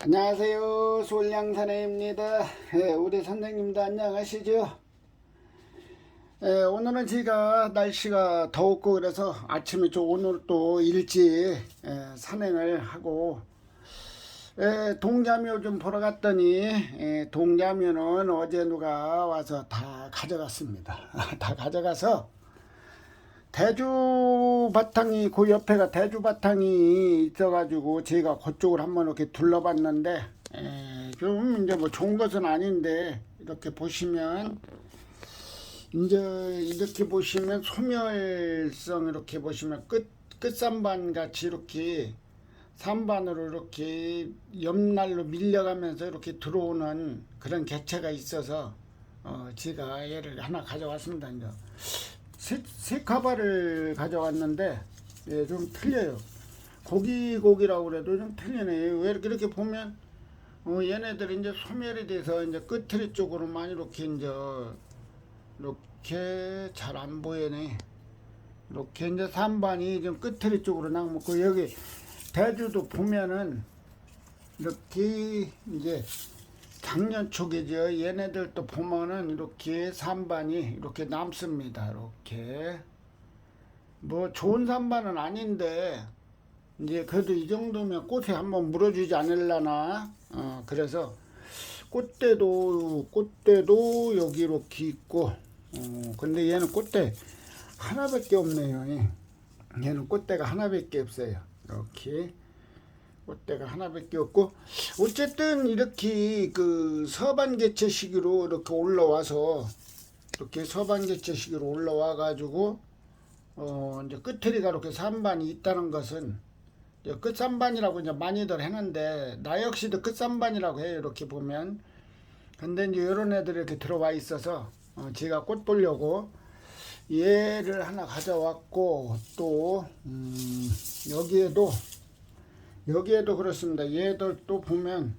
안녕하세요. 솔양사내입니다. 예, 우리 선생님도 안녕하시죠? 예, 오늘은 제가 날씨가 더웠고 그래서 아침에 좀 오늘 또 일찍 예, 산행을 하고 예, 동자묘 좀 보러 갔더니 예, 동자묘는 어제 누가 와서 다 가져갔습니다. 다 가져가서 대주 바탕이 그 옆에가 대주 바탕이 있어가지고 제가 그쪽을 한번 이렇게 둘러봤는데 에, 좀 이제 뭐 좋은 것은 아닌데 이렇게 보시면 이제 이렇게 보시면 소멸성 이렇게 보시면 끝 끝산반 같이 이렇게 산반으로 이렇게 옆날로 밀려가면서 이렇게 들어오는 그런 개체가 있어서 어 제가 얘를 하나 가져왔습니다. 이제 새, 새 가발을 가져왔는데 예, 좀 틀려요. 고기 고기라고 그래도 좀 틀리네요. 왜 이렇게, 이렇게 보면 어, 얘네들이 이제 소멸이 돼서 이제 끝트리 쪽으로만 이렇게 이제 이렇게 잘 안 보이네. 이렇게 이제 산반이 좀 끝트리 쪽으로 나먹고 여기 대주도 보면은 이렇게 이제 작년 초기죠. 얘네들도 보면은 이렇게 산반이 이렇게 남습니다. 이렇게 뭐 좋은 산반은 아닌데 이제 그래도 이 정도면 꽃에 한번 물어주지 않을라나. 어 그래서 꽃대도 꽃대도 여기 이렇게 있고. 어 근데 얘는 꽃대 하나밖에 없네요. 예. 얘는 꽃대가 하나밖에 없어요. 이렇게. 꽃대가 하나밖에 없고 어쨌든 이렇게 그 서반 개체 시기로 이렇게 올라와서 이렇게 서반 개체 시기로 올라와 가지고 어 이제 끝트리가 이렇게 산반이 있다는 것은 이제 끝산반이라고 이제 많이들 하는데 나 역시도 끝산반이라고 해요 이렇게 보면. 근데 이제 이런 애들이 이렇게 들어와 있어서 어 제가 꽃 보려고 얘를 하나 가져왔고 또 음, 여기에도 여기에도 그렇습니다. 얘들 또 보면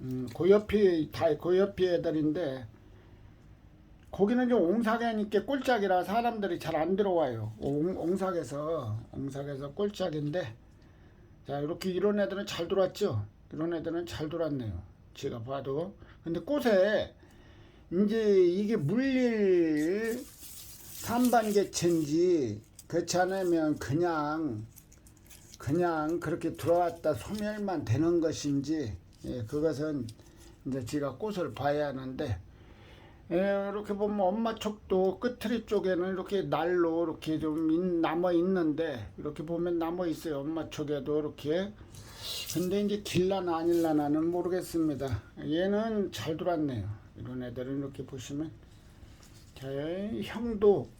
음, 고엽이 다 고엽이 애들인데 거기는 좀 옹삭이니까 꼴짝이라 사람들이 잘 안 들어와요. 옹, 옹삭에서 옹삭에서 꼴짝인데 자 이렇게 이런 애들은 잘 들어왔죠. 이런 애들은 잘 들어왔네요. 제가 봐도 근데 꽃에 이제 이게 물릴 산반개체인지 그렇지 않으면 그냥 그냥 그렇게 들어왔다 소멸만 되는 것인지 예, 그것은 이제 제가 꽃을 봐야 하는데 예, 이렇게 보면 엄마 촉도 끝트리 쪽에는 이렇게 날로 이렇게 좀 남아 있는데 이렇게 보면 남아 있어요. 엄마 촉에도 이렇게. 근데 이제 길라나 아닐라나는 모르겠습니다. 얘는 잘 들어왔네요. 이런 애들은 이렇게 보시면. 자 형도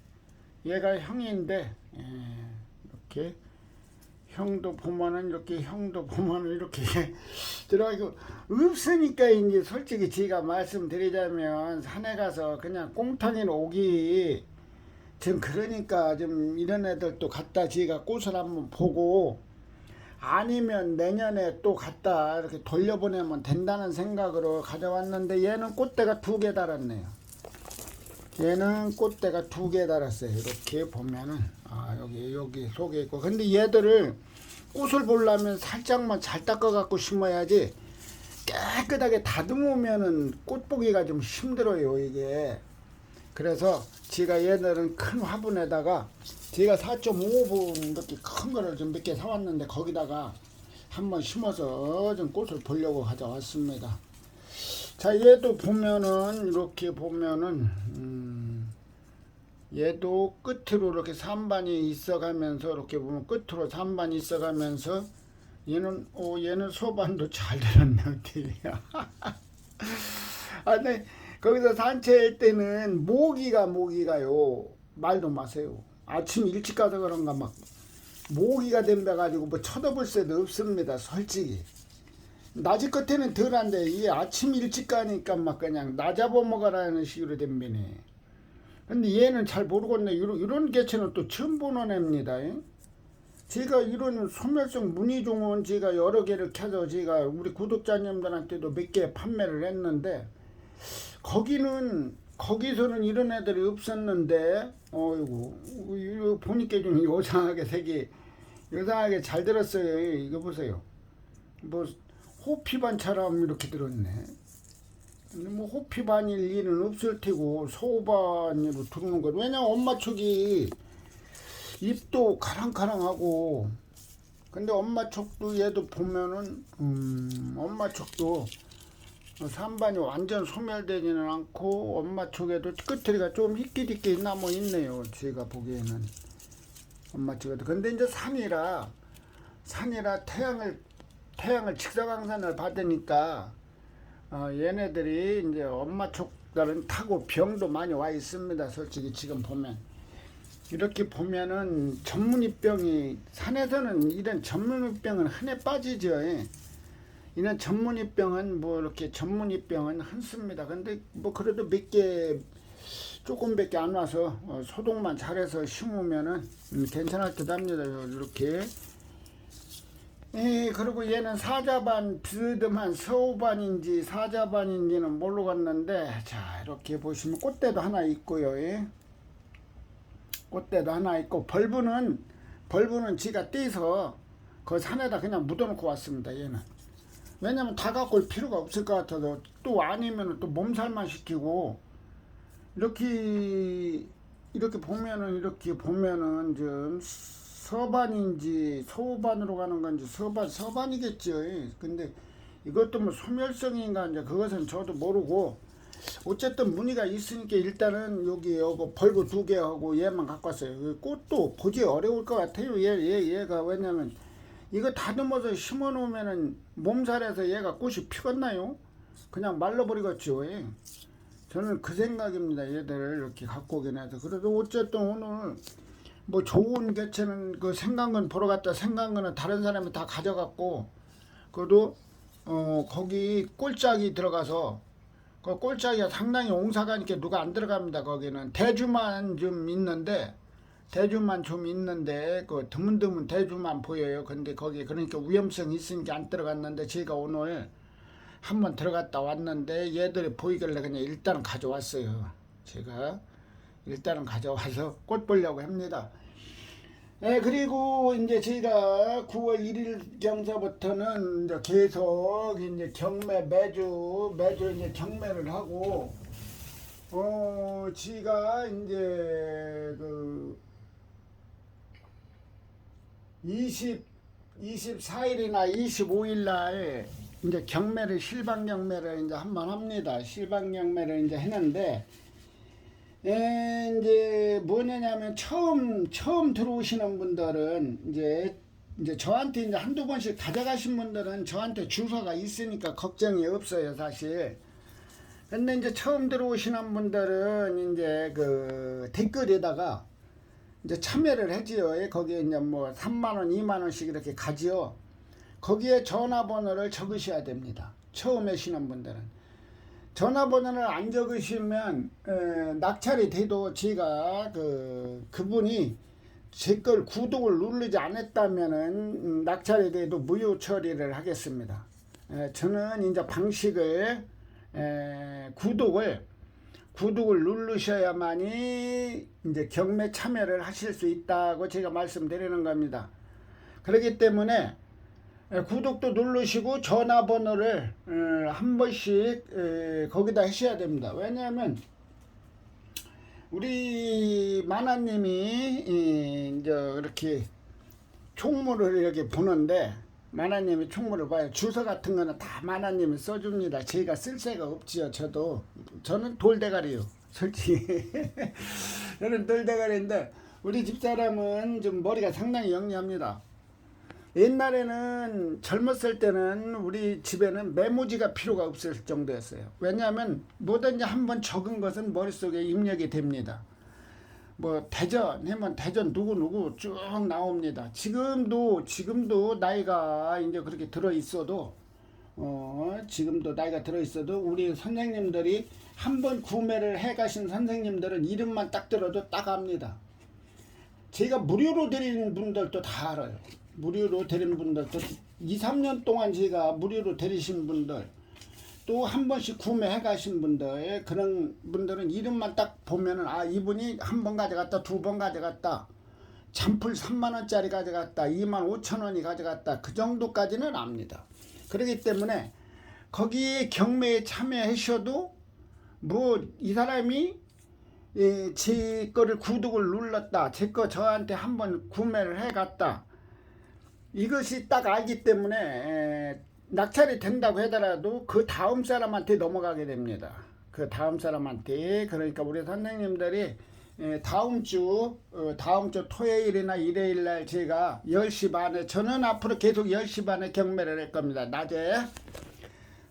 얘가 형인데 예, 이렇게 형도 보면은 이렇게 형도 보면은 이렇게 들어가고 없으니까 이제 솔직히 제가 말씀드리자면 산에 가서 그냥 꽁탕이나 오기 좀 그러니까 좀 이런 애들도 갖다 제가 꽃을 한번 보고 아니면 내년에 또 갖다 이렇게 돌려보내면 된다는 생각으로 가져왔는데 얘는 꽃대가 두 개 달았네요. 얘는 꽃대가 두 개 달았어요. 이렇게 보면은 아 여기 여기 속에 있고 근데 얘들을 꽃을 보려면 살짝만 잘 닦아 갖고 심어야지 깨끗하게 다듬으면은 꽃 보기가 좀 힘들어요 이게 그래서 제가 얘들은 큰 화분에다가 제가 4.5분 이렇게 큰 거를 좀 몇 개 사왔는데 거기다가 한번 심어서 좀 꽃을 보려고 가져왔습니다. 자 얘도 보면은 이렇게 보면은 음, 얘도 끝으로 이렇게 산반이 있어가면서 이렇게 보면 끝으로 산반이 있어가면서 얘는 오 얘는 소반도 잘 되었네 어떻게 아 근데 거기서 산책할 때는 모기가 모기가요. 말도 마세요. 아침 일찍 가서 그런가 막 모기가 덤벼 가지고 뭐 쳐다볼 새도 없습니다 솔직히 낮이 끝에는 덜한데 이게 아침 일찍 가니까 막 그냥 나 잡아 먹어라는 식으로 덤비네. 근데 얘는 잘 모르겠네. 이런, 이런 개체는 또 처음 보는 애입니다. 제가 이런 소멸성 무늬종은 제가 여러 개를 켜서 제가 우리 구독자님들한테도 몇 개 판매를 했는데 거기는 거기서는 이런 애들이 없었는데 어이구 이거 보니까 좀 요상하게 색이 요상하게 잘 들었어요. 이거 보세요. 뭐 호피반처럼 이렇게 들었네. 뭐 호피반일 일은 없을 테고 소반으로 들어오는 것. 왜냐면 엄마 촉이 입도 가랑가랑하고 근데 엄마 촉도 얘도 보면은 음 엄마 촉도 산반이 완전 소멸되지는 않고 엄마 촉에도 끝트리가 좀 희끼디끼 남아 있네요. 제가 보기에는 엄마 촉에도 근데 이제 산이라 산이라 태양을 태양을 직사광선을 받으니까 어, 얘네들이 이제 엄마 촉들은 타고 병도 많이 와 있습니다. 솔직히 지금 보면 이렇게 보면은 전문의병이 산에서는 이런 전문의병은 흔해 빠지죠. 예. 이런 전문의병은 뭐 이렇게 전문의병은 흔습니다. 근데 뭐 그래도 몇 개 조금밖에 안 와서 어, 소독만 잘해서 심으면은 음, 괜찮을 듯 합니다. 이렇게. 예, 그리고 얘는 사자반 비스듬한 서우반인지 사자반인지는 모르겠는데 자 이렇게 보시면 꽃대도 하나 있고요. 예. 꽃대도 하나 있고 벌브는 벌브는 지가 떼서 그 산에다 그냥 묻어놓고 왔습니다. 얘는 왜냐면 다 갖고 올 필요가 없을 것 같아서 또 아니면 또 몸살만 시키고 이렇게 이렇게 보면은 이렇게 보면은 좀 서반인지 소반으로 가는 건지 서반 서반이겠죠. 예. 근데 이것도 뭐 소멸성인가 이제 그것은 저도 모르고 어쨌든 무늬가 있으니까 일단은 여기 요거 벌고 두 개 하고 얘만 갖고 왔어요. 그 꽃도 보기 어려울 것 같아요. 얘, 얘, 얘가 왜냐면 이거 다듬어서 심어 놓으면은 몸살에서 얘가 꽃이 피겠나요? 그냥 말라버리겠죠. 예. 저는 그 생각입니다. 얘들을 이렇게 갖고 오긴 해서. 그래도 어쨌든 오늘 뭐 좋은 개체는 그 생강근 보러 갔다 생강근은 다른 사람이 다 가져갔고 그래도 어 거기 꼴짝이 들어가서 그 꼴짝이가 상당히 옹사가니까 누가 안 들어갑니다 거기는. 대주만 좀 있는데 대주만 좀 있는데 그 드문드문 대주만 보여요. 근데 거기 그러니까 위험성이 있으니까 안 들어갔는데 제가 오늘 한번 들어갔다 왔는데 얘들이 보이길래 그냥 일단 가져왔어요 제가 일단은 가져와서 꽃 보려고 합니다. 예, 그리고 이제 저희가 9월 1일 경서부터는 이제 계속 이제 경매 매주 매주 이제 경매를 하고 어 지가 이제 그 20, 24일이나 25일 날 이제 경매를 실방 경매를 이제 한 번 합니다. 실방 경매를 이제 했는데 예, 이제 뭐냐면 처음 처음 들어오시는 분들은 이제 이제 저한테 이제 한두 번씩 가져가신 분들은 저한테 주소가 있으니까 걱정이 없어요, 사실. 근데 이제 처음 들어오시는 분들은 이제 그 댓글에다가 이제 참여를 해지요. 예, 거기에 이제 뭐 3만 원, 2만 원씩 이렇게 가지요. 거기에 전화번호를 적으셔야 됩니다. 처음 하시는 분들은. 전화번호를 안 적으시면 에, 낙찰이 돼도 제가 그 그분이 제 걸 구독을 누르지 않았다면은 음, 낙찰이 돼도 무효 처리를 하겠습니다. 에, 저는 이제 방식을 에, 구독을 구독을 누르셔야만이 이제 경매 참여를 하실 수 있다고 제가 말씀드리는 겁니다. 그렇기 때문에 예, 구독도 누르시고 전화번호를 어, 한 번씩 에, 거기다 하셔야 됩니다. 왜냐하면 우리 마나님이 이, 이제 이렇게 총무를 이렇게 보는데 마나님이 총무를 봐요. 주소 같은 거는 다 마나님이 써줍니다. 제가 쓸 새가 없지요. 저도 저는 돌대가리요. 솔직히 저는 돌대가리인데 우리 집사람은 좀 머리가 상당히 영리합니다. 옛날에는 젊었을 때는 우리 집에는 메모지가 필요가 없을 정도였어요. 왜냐하면 뭐든지 한번 적은 것은 머릿속에 입력이 됩니다. 뭐 대전 하면 대전 누구 누구 쭉 나옵니다. 지금도 지금도 나이가 이제 그렇게 들어 있어도 어 지금도 나이가 들어 있어도 우리 선생님들이 한 번 구매를 해 가신 선생님들은 이름만 딱 들어도 딱 압니다. 제가 무료로 드리는 분들도 다 알아요. 무료로 드리는 분들도 2, 3년 동안 제가 무료로 드리신 분들 또 한 번씩 구매해 가신 분들 그런 분들은 이름만 딱 보면은 아 이분이 한 번 가져갔다 두 번 가져갔다 잔풀 3만 원짜리 가져갔다 2만 5천 원이 가져갔다 그 정도까지는 압니다. 그렇기 때문에 거기에 경매에 참여하셔도 뭐 이 사람이 예, 제 거를 구독을 눌렀다. 제 거 저한테 한번 구매를 해갔다. 이것이 딱 알기 때문에 에, 낙찰이 된다고 하더라도 그 다음 사람한테 넘어가게 됩니다. 그 다음 사람한테 그러니까 우리 선생님들이 에, 다음 주 어, 다음 주 토요일이나 일요일 날 제가 10시 반에 저는 앞으로 계속 10시 반에 경매를 할 겁니다. 낮에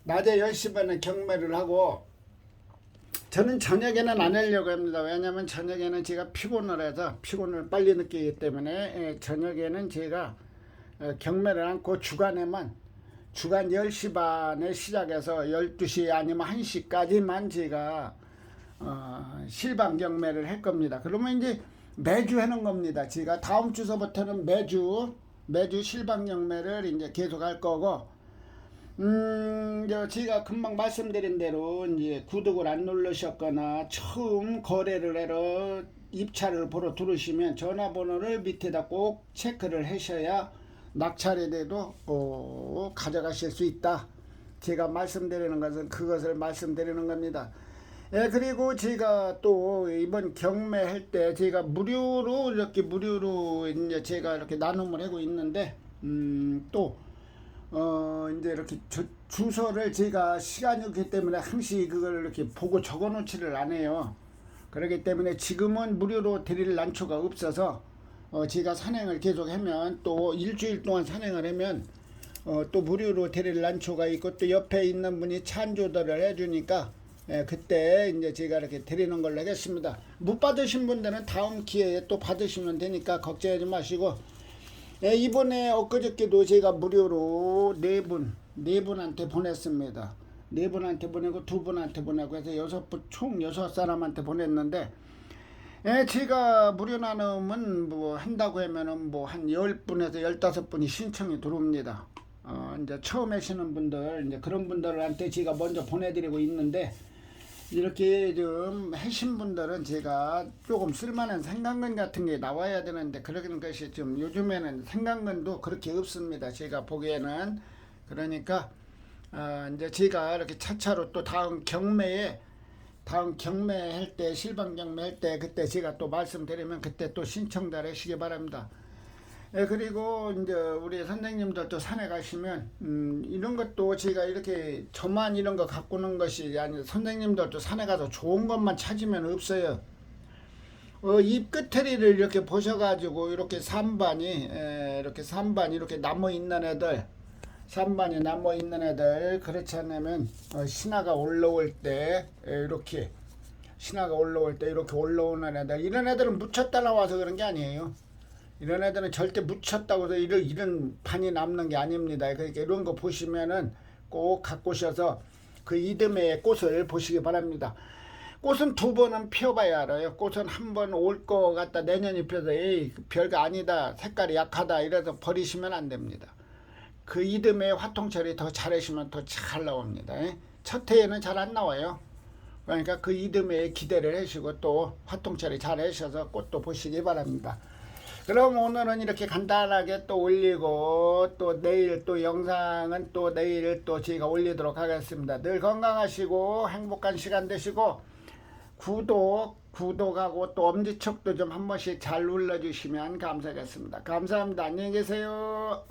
낮에 10시 반에 경매를 하고 저는 저녁에는 안 하려고 합니다. 왜냐하면 저녁에는 제가 피곤을 해서 피곤을 빨리 느끼기 때문에 에, 저녁에는 제가 어, 경매를 않고 주간에만 주간 10시 반에 시작해서 12시 아니면 1시까지만 제가 어, 실방 경매를 할 겁니다. 그러면 이제 매주 하는 겁니다. 제가 다음 주서부터는 매주 매주 실방 경매를 이제 계속 할 거고 음, 저 제가 금방 말씀드린 대로 이제 구독을 안 누르셨거나 처음 거래를 하러 입찰을 보러 들으시면 전화번호를 밑에다 꼭 체크를 하셔야 낙찰에 대도 어, 가져가실 수 있다. 제가 말씀드리는 것은 그것을 말씀드리는 겁니다. 예, 그리고 제가 또 이번 경매할 때 제가 무료로 이렇게 무료로 이제 제가 이렇게 나눔을 하고 있는데 음, 또 어 이제 이렇게 주, 주소를 제가 시간이 없기 때문에 항시 그걸 이렇게 보고 적어 놓지를 않아요. 그렇기 때문에 지금은 무료로 드릴 난초가 없어서 어 제가 산행을 계속 하면 또 일주일 동안 산행을 하면 어 또 무료로 드릴 난초가 있고 또 옆에 있는 분이 찬조들을 해주니까 예, 그때 이제 제가 이렇게 드리는 걸로 하겠습니다. 못 받으신 분들은 다음 기회에 또 받으시면 되니까 걱정하지 마시고 예, 이번에 엊그저께도 제가 무료로 네 분, 네 분한테 보냈습니다. 네 분한테 보내고 두 분한테 보내고 해서 여섯 분, 총 여섯 사람한테 보냈는데, 예, 제가 무료 나눔은 뭐 한다고 하면은 뭐 한 열 분에서 열다섯 분이 신청이 들어옵니다. 어, 이제 처음 하시는 분들, 이제 그런 분들한테 제가 먼저 보내드리고 있는데, 이렇게 좀 하신 분들은 제가 조금 쓸만한 생강근 같은 게 나와야 되는데 그런 것이 좀 요즘에는 생강근도 그렇게 없습니다. 제가 보기에는 그러니까 아 이제 제가 이렇게 차차로 또 다음 경매에 다음 경매할 때 실방 경매할 때 그때 제가 또 말씀드리면 그때 또 신청들 하시기 바랍니다. 예, 그리고 이제 우리 선생님들도 산에 가시면 음, 이런 것도 제가 이렇게 저만 이런 거 가꾸는 것이 아니 선생님들도 산에 가서 좋은 것만 찾으면 없어요. 어, 잎 끝트리를 이렇게 보셔가지고 이렇게 산반이 에, 이렇게 산반 이렇게 나무 있는 애들 산반이 나무 있는 애들 그렇지 않으면 어, 신화가 올라올 때 에, 이렇게 신화가 올라올 때 이렇게 올라오는 애들 이런 애들은 묻혔다 나와서 그런 게 아니에요. 이런 애들은 절대 묻혔다고 해서 이런, 이런 판이 남는 게 아닙니다. 그러니까 이런 거 보시면은 꼭 갖고 오셔서 그 이듬해의 꽃을 보시기 바랍니다. 꽃은 두 번은 피워봐야 알아요. 꽃은 한 번올거 같다 내년이 피어서 에이 별거 아니다 색깔이 약하다 이래서 버리시면 안 됩니다. 그 이듬해 화통철이 더 잘하시면 더 잘 나옵니다. 예? 첫 해에는 잘 안 나와요. 그러니까 그 이듬해에 기대를 하시고 또 화통철이 잘 하셔서 꽃도 보시기 바랍니다. 그럼 오늘은 이렇게 간단하게 또 올리고 또 내일 또 영상은 또 내일 또 제가 올리도록 하겠습니다. 늘 건강하시고 행복한 시간 되시고 구독 구독하고 또 엄지척도 좀 한 번씩 잘 눌러주시면 감사하겠습니다. 감사합니다. 안녕히 계세요.